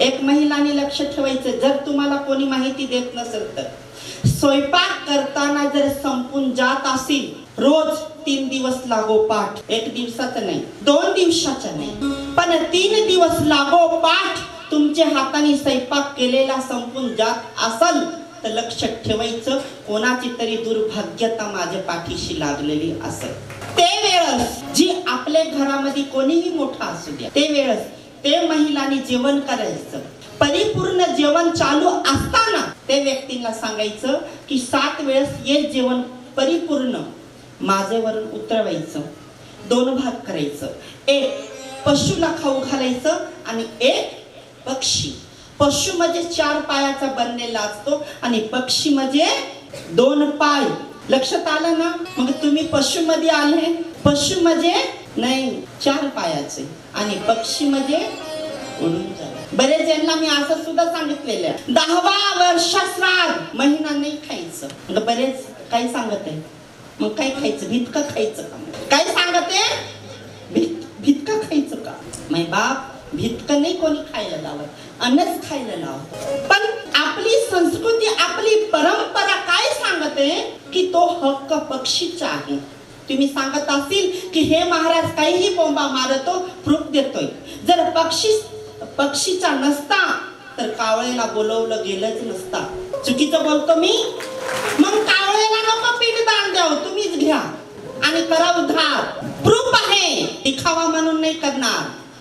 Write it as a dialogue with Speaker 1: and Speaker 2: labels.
Speaker 1: एक महिलाने लक्ष ठेवायचं जर तुम्हाला कोणी माहिती देत नसेल तर. स्वयंपाक करताना जर संपून जात असेल रोज तीन दिवस लागो पाठ. एक दिवसाचं नाही दोन दिवसाचं नाही. पण तीन दिवस लागोपाठ तुमच्या हाताने स्वयंपाक केलेला संपून जात असल तर लक्ष ठेवायचं कोणाची तरी दुर्भाग्यता माझ्या पाठीशी लागलेली असेल. ते वेळस जी आपल्या घरामध्ये कोणीही मोठा असू द्या ते वेळस ते महिलांनी जेवण करायचं. परिपूर्ण जेवण चालू असताना ते व्यक्तींना सांगायचं की सात वेळेस हे जेवण परिपूर्ण. माझेवरून उतरवायचं. दोन भाग करायचं. एक पशुला खाऊ घालायचं आणि एक पक्षी. पशु म्हणजे चार पायाचा बनलेला असतो आणि पक्षी म्हणजे दोन पाय. लक्षात आलं ना? मग तुम्ही पशु मध्ये आले. पशु म्हणजे नाही चार पायाचे. आणि पक्षी म्हणजे उडून बरेच जणांना मी असं सुद्धा सांगितलेलं आहे. दहावा वर्षाश्राद्ध महिना नाही खायचं. मग बरेच काही सांगत आहे? मग काय खायचं? भितका खायचं का? काय सांगत आहे? भीत भितका खायचं का? माय बाप भितक नाही कोणी खायला लावत. अन्नच खायला लावत. पण आपली संस्कृती आपली परंपरा काय सांगते की तो हक्क पक्षीचा आहे. तुम्ही सांगत असेल की हे महाराज काहीही बोंबा मारतो प्रूफ देतोय. जर पक्षी पक्षीचा नसता तर कावळेला बोलवलं गेलंच नसता. चुकीचं बोलतो मी? मग कावळेला नको पिठदान द्याव तुम्हीच घ्या. आणि करा उधार प्रूफ आहे दिखावा म्हणून नाही करणार.